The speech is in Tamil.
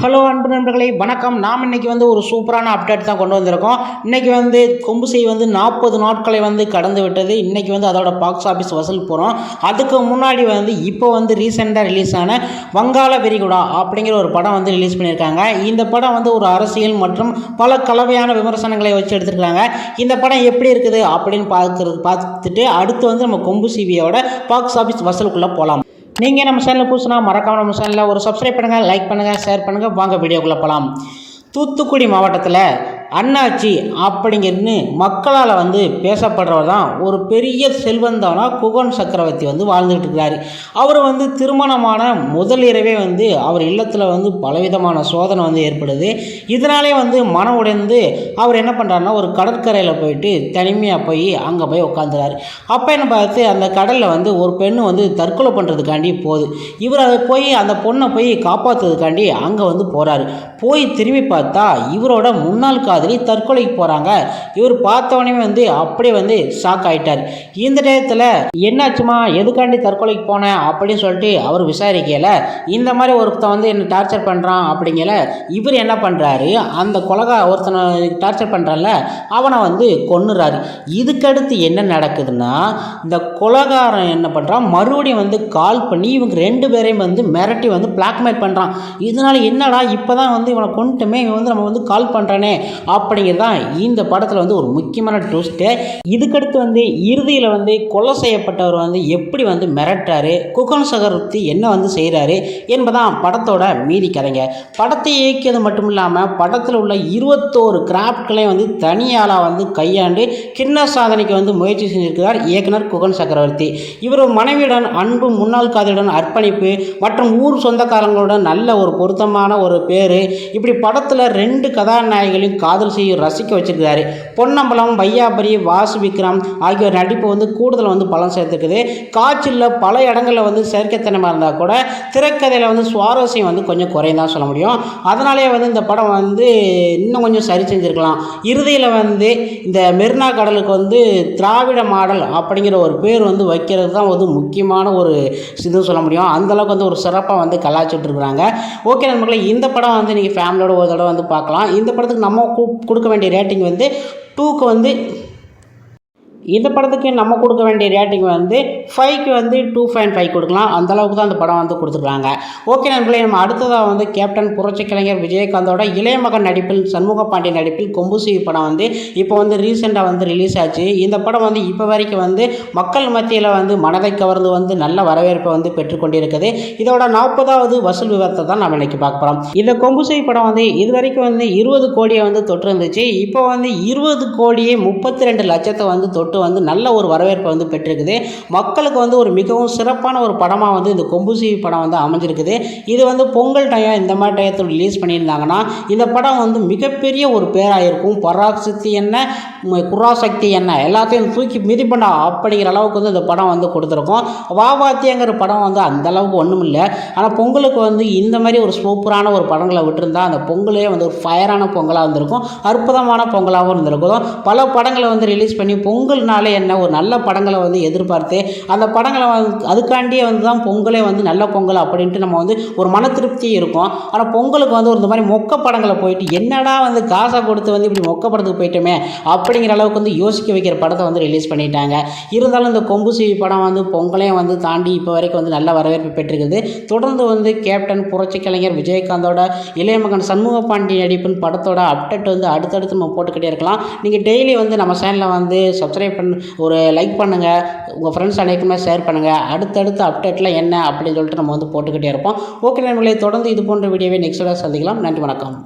ஹலோ அன்பு நண்பர்களே வணக்கம். நாம் இன்னைக்கு வந்து ஒரு சூப்பரான அப்டேட் தான் கொண்டு வந்திருக்கோம். இன்றைக்கி வந்து கொம்பு செய் வந்து நாற்பது நாட்களை வந்து கடந்து விட்டது. இன்றைக்கி வந்து அதோட பாக்ஸ் ஆஃபீஸ் வசூல் போகிறோம் அதுக்கு முன்னாடி வந்து இப்போ வந்து ரீசெண்டாக ரிலீஸ் ஆன வங்காள விரிகுடா அப்படிங்கிற ஒரு படம் வந்து ரிலீஸ் பண்ணியிருக்காங்க. இந்த படம் வந்து ஒரு அரசியல் மற்றும் பல கலவையான விமர்சனங்களை வச்சு எடுத்துருக்காங்க. இந்த படம் எப்படி இருக்குது அப்படின்னு பார்க்குறது பார்த்துட்டு அடுத்து வந்து நம்ம கொம்பு சிவியோட பாக்ஸ் ஆஃபீஸ் வசூலுக்குள்ளே போகலாம் நீங்கள் நம்ம சேனலில் புதுசுனா மறக்காம நம்ம சேனலில் ஒரு சப்ஸ்கிரைப் பண்ணுங்கள் லைக் பண்ணுங்கள் ஷேர் பண்ணுங்கள் வாங்க வீடியோக்குள்ளே போகலாம் தூத்துக்குடி மாவட்டத்தில் அண்ணாச்சி அப்படிங்கன்னு மக்களால் வந்து பேசப்படுறவர் தான் ஒரு பெரிய செல்வந்தானா குகன் சக்கரவர்த்தி வந்து வாழ்ந்துகிட்டு இருக்கிறாரு அவர் வந்து திருமணமான முதல் இரவே வந்து அவர் இல்லத்தில் வந்து பலவிதமான சோதனை வந்து ஏற்படுது. இதனாலே வந்து மனம் உடைந்து அவர் என்ன பண்ணுறாருன்னா ஒரு கடற்கரையில் போயிட்டு தனிமையாக போய் அங்கே போய் உட்காந்துறாரு அப்போ என்ன பார்த்து அந்த கடலில் வந்து ஒரு பெண்ணு வந்து தற்கொலை பண்ணுறதுக்காண்டி போகுது. இவர் அதை போய் அந்த பொண்ணை போய் காப்பாற்றுறதுக்காண்டி அங்கே வந்து போகிறாரு போய் திரும்பி பார்த்தா இவரோட முன்னாள் மாதிரி தற்கொலைக்கு போகிறாங்க இவர் பார்த்தவொடனே வந்து அப்படியே வந்து ஷாக் ஆயிட்டார். இந்த டயத்தில் என்னாச்சுமா? எதுக்காண்டி தற்கொலைக்கு போனேன் அப்படின்னு சொல்லிட்டு அவர் விசாரிக்கல இந்த மாதிரி ஒருத்தன் வந்து என்ன டார்ச்சர் பண்ணுறான் அப்படிங்கல இவர் என்ன பண்ணுறாரு அந்த கொலகா ஒருத்தனை டார்ச்சர் பண்ணுறான்ல அவனை வந்து கொன்னுறாரு. இதுக்கடுத்து என்ன நடக்குதுன்னா இந்த கொலகாரன் என்ன பண்ணுறான் மறுபடியும் வந்து கால் பண்ணி இவங்க ரெண்டு பேரையும் வந்து மிரட்டி வந்து பிளாக்மெயில் பண்ணுறான் இதனால என்னடா இப்போ தான் வந்து இவனை கொண்டுட்டுமே இவன் வந்து நம்ம வந்து கால் பண்ணுறானே அப்படிங்கிறது தான் இந்த படத்தில் வந்து ஒரு முக்கியமான ட்விஸ்ட்டு இதுக்கடுத்து வந்து இறுதியில் வந்து கொலை செய்யப்பட்டவர் வந்து எப்படி வந்து மிரட்டாரு குகன் சகரவர்த்தி என்ன வந்து செய்கிறாரு என்பதான் படத்தோட மீதி கதைங்க. படத்தை இயக்கியது மட்டும் இல்லாமல் படத்தில் உள்ள இருபத்தோரு கிராஃப்ட்களையும் வந்து தனியாளாக வந்து கையாண்டு கிண்ண சாதனைக்கு வந்து முயற்சி செஞ்சிருக்கிறார் இயக்குனர் குகன் சக்கரவர்த்தி. இவர் மனைவியுடன் அன்பு முன்னாள் காதலுடன் அர்ப்பணிப்பு மற்றும் ஊர் சொந்தக்காரங்களுடன் நல்ல ஒரு பொருத்தமான ஒரு பேர். இப்படி படத்தில் ரெண்டு கதாநாயகிகளையும் காதல் செய்ய ரசிக்க வச்சுருக்காரு பொன்னம்பலம் வையாபரி வாசு விக்ரம் ஆகியோர் நடிப்பு வந்து கூடுதல் வந்து பலம் சேர்த்துக்குது காய்ச்சலில் பல இடங்களில் வந்து செயற்கைத்தனமாக இருந்தால் கூட திரைக்கதையில் வந்து சுவாரஸ்யம் வந்து கொஞ்சம் குறைந்தான் சொல்ல முடியும். அதனாலே வந்து இந்த படம் வந்து இன்னும் கொஞ்சம் சரி செஞ்சுருக்கலாம். இறுதியில் வந்து இந்த மெரினா கடலுக்கு வந்து திராவிட மாடல் அப்படிங்கிற ஒரு பேர் வந்து வைக்கிறது தான் வந்து முக்கியமான ஒரு இதுன்னு சொல்ல முடியும். அந்தளவுக்கு வந்து ஒரு சிறப்பாக வந்து கலாச்சிட்டு இருக்கிறாங்க. ஓகே நண்பர்களே இந்த படம் வந்து நீங்கள் ஃபேமிலியோட ஒரு தடவை வந்து பார்க்கலாம். இந்த படத்துக்கு நம்ம கு- கொடுக்க வேண்டிய ரேட்டிங் வந்து டூக்கு வந்து இந்த படத்துக்கு நம்ம கொடுக்க வேண்டிய ரேட்டிங் வந்து ஃபைவ்க்கு வந்து டூ பாயிண்ட் ஃபைவ் கொடுக்கலாம். அந்த அளவுக்கு தான் அந்த படம் வந்து கொடுத்துருக்காங்க. ஓகே நண்பர்களே நம்ம அடுத்ததாக வந்து கேப்டன் புரட்சி கலைஞர் விஜயகாந்தோட இளைய மகன் நடிப்பில் சண்முக பாண்டியன் நடிப்பில் கொம்புசிவி படம் வந்து இப்போ வந்து ரீசெண்டாக வந்து ரிலீஸ் ஆச்சு. இந்த படம் வந்து இப்போ வரைக்கும் வந்து மக்கள் மத்தியில் வந்து மனதை கவர்ந்து வந்து நல்ல வரவேற்பை வந்து பெற்றுக்கொண்டிருக்குது. இதோட நாற்பதாவது வசூல் விவரத்தை தான் நம்ம இன்னைக்கு பார்க்க போகிறோம் இந்த கொம்புசிவி படம் வந்து இது வரைக்கும் வந்து இருபது கோடியை வந்து தொற்று இருந்துச்சு இப்போ வந்து இருபது கோடியே முப்பத்தி ரெண்டு லட்சத்தை வந்து தொட்டு வந்து நல்ல ஒரு வரவேற்பை வந்து பெற்றிருக்குது. மக்களுக்கு வந்து ஒரு மிகவும் சிறப்பான ஒரு படமாக வந்து இந்த கொம்புசிவி படம் வந்து அமைஞ்சிருக்குது. இது வந்து பொங்கல் டைம் இந்த மாதிரி டயத்தில் ரிலீஸ் பண்ணியிருந்தாங்கன்னா இந்த படம் வந்து மிகப்பெரிய ஒரு பேராக இருக்கும் பராசக்தி என்ன குராசக்தி என்ன எல்லாத்தையும் தூக்கி மிதிப்பண்டா அப்படிங்கிற அளவுக்கு வந்து இந்த படம் வந்து கொடுத்துருக்கோம். வாவாத்தியங்கிற படம் வந்து அந்த அளவுக்கு ஒன்றும் இல்லை. ஆனால் பொங்கலுக்கு வந்து இந்த மாதிரி ஒரு சூப்பரான ஒரு படங்களை விட்டுருந்தா அந்த பொங்கலே வந்து ஒரு ஃபயரான பொங்கலாக இருந்திருக்கும். அற்புதமான பொங்கலாகவும் இருந்திருக்கும். பல படங்களை வந்து ரிலீஸ் பண்ணி பொங்கல் பொங்கல்னாலே என்ன ஒரு நல்ல படங்களை வந்து எதிர்பார்த்து அந்த படங்களை வந்து அதுக்காண்டியே வந்து தான் பொங்கலே வந்து நல்ல பொங்கல் அப்படின்ட்டு நம்ம வந்து ஒரு மன திருப்தி இருக்கும். ஆனால் பொங்கலுக்கு வந்து ஒரு இந்த மாதிரி மொக்க படங்களை போயிட்டு என்னடா வந்து காசை கொடுத்து வந்து இப்படி மொக்க படத்துக்கு போயிட்டோமே அப்படிங்கிற அளவுக்கு வந்து யோசிக்க வைக்கிற படத்தை வந்து ரிலீஸ் பண்ணிட்டாங்க. இருந்தாலும் இந்த கொம்பு சிவி படம் வந்து பொங்கலையும் வந்து தாண்டி இப்போ வரைக்கும் வந்து நல்ல வரவேற்பு பெற்றிருக்குது. தொடர்ந்து வந்து கேப்டன் புரட்சி கலைஞர் விஜயகாந்தோட இளைய மகன் சண்முக பாண்டி நடிப்பின் படத்தோட அப்டேட் வந்து அடுத்தடுத்து நம்ம போட்டுக்கிட்டே இருக்கலாம். நீங்கள் டெய்லி வந்து நம்ம சேனலில் வந்து சப்ஸ்கிரைப் பண்ண ஒரு லைக் பண்ணுங்கள் உங்கள் ஃப்ரெண்ட்ஸ் அனைக்குமே ஷேர் பண்ணுங்கள் அடுத்தடுத்த அப்டேட்டில் என்ன அப்படின்னு சொல்லிட்டு நம்ம வந்து போட்டுக்கிட்டே இருப்போம். ஓகே நண்பர்களே தொடர்ந்து இது போன்ற வீடியோவை நெக்ஸ்ட் சந்திக்கலாம். நன்றி வணக்கம்.